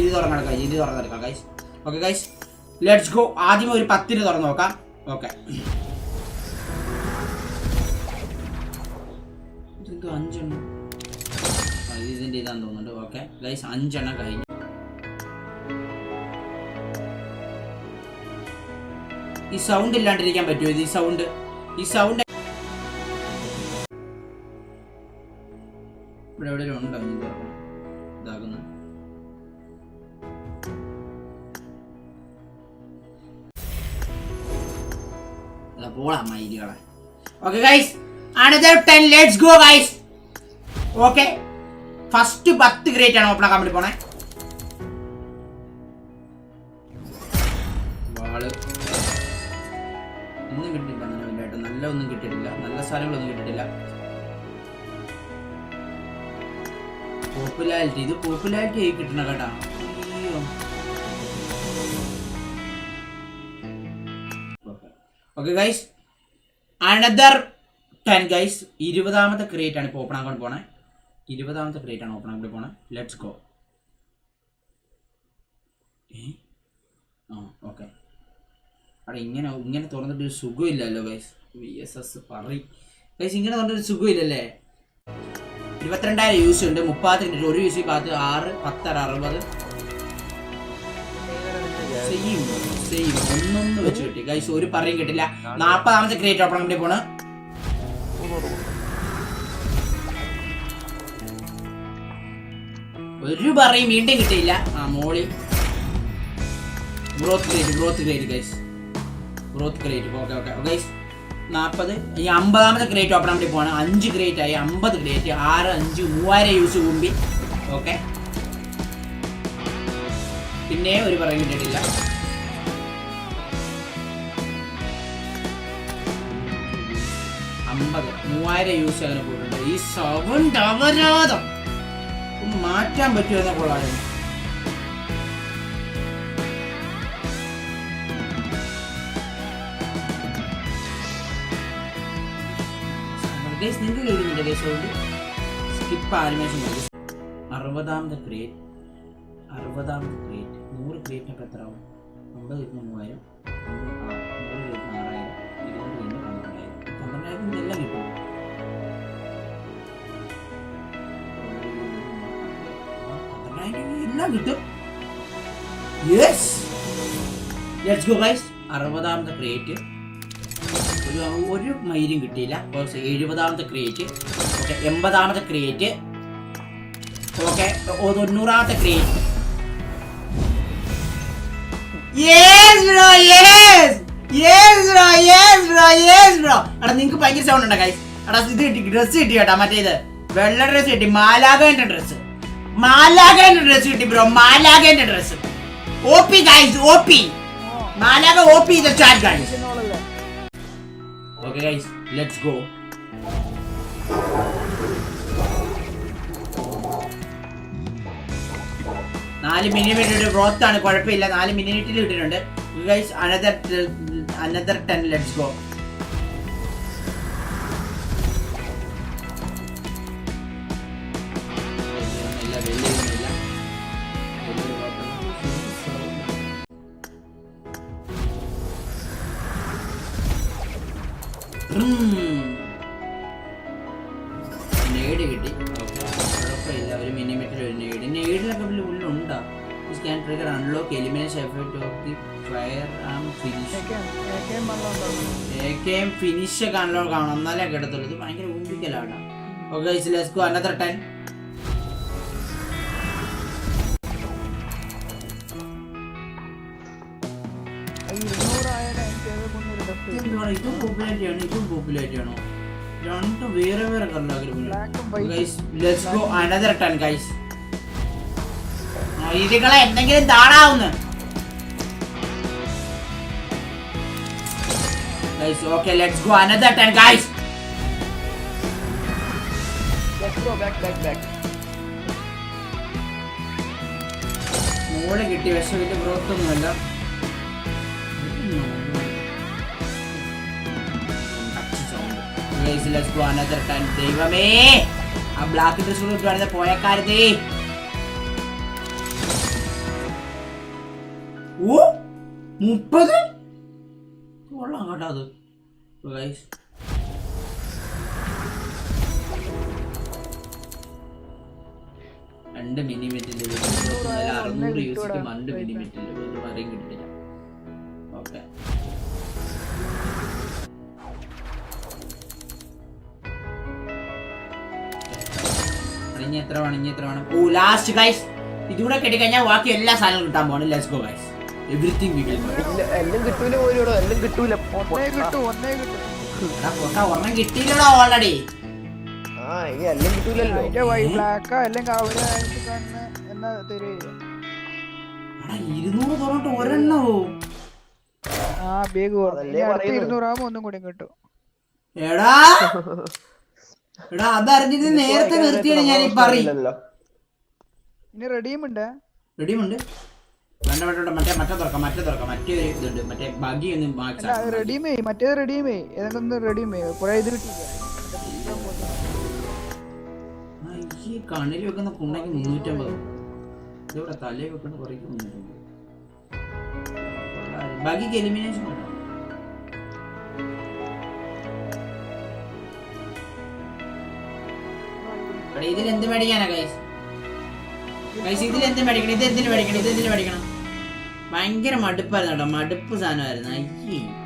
ഇത് തുറന്നെടുക്കാം ഇത് തുറന്നെടുക്കാം guys okay guys let's go ആദ്യം ഒരു പത്തിന് തുറന്ന് നോക്കാം. ഓക്കെ ഇതൊക്കെ അഞ്ചെണ്ണം. ആ, ഇത് ഇതിന്റെ ഇതാന്ന് തോന്നുന്നുണ്ട്. ഓക്കെ ഗൈസ് അഞ്ചെണ്ണം കഴിഞ്ഞു. ഈ സൗണ്ട് ഇല്ലാണ്ടിരിക്കാൻ പറ്റുമോ ഇത്? ഈ സൗണ്ട് ഈ സൗണ്ട് ഇവിടെ എവിടെയെങ്കിലും ഉണ്ടോ? ഇത്. പോളാ മയിലുകളെ okay guys another ten let's go guys okay first പത്ത് ഗ്രേറ്റ് ആണ് ഓപ്പൺ ആക്കാൻ വേണ്ടി പോണേ. ഒന്നും കിട്ടിയില്ല അങ്ങനെ വലുതായിട്ട്. നല്ല ഒന്നും കിട്ടിയിട്ടില്ല. നല്ല സാധനങ്ങളൊന്നും കിട്ടിയിട്ടില്ല. പോപ്പുലാരിറ്റി ഇത് പോപ്പുലാരിറ്റി ആയി കിട്ടണ കേട്ടോ. അയ്യോ. Okay guys another ten guys ഇരുപതാമത്തെ ക്രിയേറ്റ് ആണ് ഇപ്പോൾ ഓപ്പൺ ആക്കാൻ പോണേ. ഇരുപതാമത്തെ ക്രിയേറ്റ് ആണ് ഓപ്പൺ ആക്കാൻ പോണേ. ലെറ്റ്സ് ഗോ ആ ഓക്കെ അവിടെ ഇങ്ങനെ ഇങ്ങനെ തുറന്നിട്ട് ഒരു സുഖമില്ലല്ലോ ഗൈസ് വി എസ് എസ് പറയും. ഗൈസ് ഇങ്ങനെ തുറന്നിട്ട് സുഖമില്ലല്ലേ? ഇരുപത്തിരണ്ടായിരം യൂസ് ഉണ്ട്. മുപ്പത്തിരണ്ട് ഒരു യൂസ് പത്ത് ആറ് പത്തര അറുപത്. സെയിം സെയിം ഒന്നൊന്ന് വെച്ച് കിട്ടി. ഗൈസ് ഒരു പറയും കിട്ടില്ല. നാൽപ്പതാമത്തെ ക്രിയേറ്റ് വേണ്ടി പോണ് ഒരു പറയും വീണ്ടും കിട്ടിയില്ല. ആ മോളി. Growth crate growth crate guys growth crate okay okay guys നാൽപ്പത്. ഈ അമ്പതാമത്തെ ക്രിയേറ്റ് ഓപ്പൺ വേണ്ടി പോവാണ് അഞ്ച് ക്രിയേറ്റ് ആയി. അമ്പത് ക്രിയേറ്റ് ആറ് അഞ്ച് മൂവായിരം യൂസ് കുമ്പി. ഓക്കെ പിന്നെ ഒരു പറയും കിട്ടിയിട്ടില്ല. അമ്പത് മൂവായിരം യൂസ് അങ്ങനെ പോയിട്ടുണ്ട് ഈ സൗണ്ട് ഒന്ന് മാറ്റാൻ പറ്റുമെന്ന കൊള്ളായിരുന്നു ഗൈസ് സ്കിപ്പ് ആനിമേഷൻ അറുപതാമത്തെ ക്രിയേറ്റ് അറുപതാമത്തെ ക്രിയേറ്റ് നൂറ് ക്രിയേറ്റിനൊക്കെ എത്ര ആവും അമ്പത് മൂവായിരം? നൂറ് ആറായിരം. പന്ത്രണ്ടായിരത്തിന് എല്ലാം കിട്ടും എല്ലാം കിട്ടും. യെസ് ലെറ്റ്സ് ഗോ അറുപതാമത്തെ ക്രിയേറ്റ് ഒരു ഒരു മൈലും കിട്ടിയില്ല. എഴുപതാമത്തെ ക്രിയേറ്റ് ഓക്കെ എൺപതാമത്തെ crate okay തൊണ്ണൂറാമത്തെ crate yes bro yes yes bro yes bro എടാ നിങ്ങൾക്ക് ഭയങ്കര സൗണ്ട് ഉണ്ടോ ഗൈസ് എടാ ഇത് കിട്ടി ഡ്രസ്സ് കിട്ടി കേട്ടാ മറ്റേത്. വെള്ള ഡ്രസ്സ് കിട്ടി മാലാകേന്റെ ഡ്രസ്സ് മാലാകേന്റെ ഡ്രസ്സ് കിട്ടി bro മാലാകേന്റെ dress O P guys O P മാലാക P the chat guys okay guys let's go നാല് മിനിമീറ്റർ ഗ്രോത്ത് ആണ് കുഴപ്പമില്ല. നാല് മിനിറ്റിൽ കിട്ടിയിട്ടുണ്ട്. Guys another another ten let's go ചെയ്യുന്നില്ല നേട് കിട്ടി കുഴപ്പമില്ല ഒരു മിനിമീറ്റർ ഒരു നേട് നേടിലൊക്കെ ഉള്ളിലുണ്ടോ This can trigger unlock elimination effect of the firearm finish. Finish ഒക്കെ അൺലോക്ക് ആവണം എന്നാലേ കിടത്തുള്ളൂ ഇത് ഭയങ്കര ഊപ്പിക്കലാണ് ഓക്കെ ലെറ്റ്സ് ഗോ അനദർ രണ്ടും വേറെ വേറെ കളറാഗ്രഹം guys let's go another guys. Guys ഇതികളെ എന്തെങ്കിലും താടാവുന്നു guys okay let's go another ten guys മോളെ കിട്ടി പക്ഷെ വലിയ ഗ്രോത്ത് ഒന്നുമല്ല ലെറ്റ്സ് ഗോ അനദർ ടൈം ദൈവമേ ആ ബ്ലാക്ക് ഡ്രസ് കിട്ടുവാണെങ്കിൽ പോയക്കാരത് ഓ മുപ്പത്? കൊള്ളാം കേട്ടോ അത്. ഗൈസ് രണ്ട് മിനിമിറ്റിന്റെ അറുന്നൂറ് യൂസിക്ക് രണ്ട് മിനിമിറ്റിന്റെ വരെയും കിട്ടില്ല. ഇനി എത്ര വേണം ഇനി എത്ര വേണം? ഓ ലാസ്റ്റ് ഗൈസ് ഇതുകൂടെ കെട്ടിക്കഴിഞ്ഞാൽ ബാക്കി എല്ലാ സാധനങ്ങളും കിട്ടാൻ പോകണം let's go guys everything we will ഇല്ല, എല്ലാം കിട്ടൂല പോലും എല്ലാം കിട്ടൂല. ഒന്നേ കിട്ടൂ ഒന്നേ കിട്ടൂ. ആ പൊട്ടാ ഒരെണ്ണം കിട്ടിയില്ലടോ ഓൾറെഡി ആ ഇനി എല്ലാം കിട്ടൂലല്ലോ. ഇതിന്റെ വൈ ബ്ലാക്കാ എല്ലാം അവരായിട്ട് കാണുന്ന എന്നാ എടാ ഇരുന്നൂറ് തുറന്നിട്ട് ഒരെണ്ണവോ ആ ബേഗ്. ഇരുന്നൂറാകുമ്പോ ഒന്നും കൂടി കിട്ടും. എടാ! എടാ നേരത്തെ നിർത്തിയാണ് ഞാൻ ഈ പറയും. ഇല്ലല്ലോ. ഇനി റെഡിയും ഉണ്ട്. റെഡിയുമുണ്ട്. വേണ്ട വേണ്ട വേണ്ട. മറ്റേ മറ്റേ തുറക്കാം മറ്റേ തുറക്കാം. മറ്റേ ഒരു ഇതുണ്ട്. മറ്റേ ബഗി ഒന്ന് മാക്സ് അല്ല റെഡിയുമേ മറ്റേ റെഡിയുമേ ഏതൊക്കെ ഒന്ന് റെഡിയുമേ പുഴ ഇത് കിട്ടിയില്ല? ഈ കണ്ണിൽ വെക്കുന്ന പുണ്ണയ്ക്ക് മുന്നൂറ്റമ്പത്. ഇതിവിടെ തലയിൽ വെക്കുന്ന കുറേ മുന്നൂറ്റമ്പത്? ബഗിക്ക് എലിമിനേഷൻ എടാ, ഇതിൽ എന്ത് മേടിക്കാനാ കൈസ് കൈസ് ഇതിൽ എന്ത് മേടിക്കണം? ഇത് എന്തിനു മേടിക്കണം? ഇത് എന്തിനു മേടിക്കണം? ഭയങ്കര മടുപ്പായിരുന്നു കേട്ടോ മടുപ്പ് സാധനമായിരുന്നു. അയ്യേ.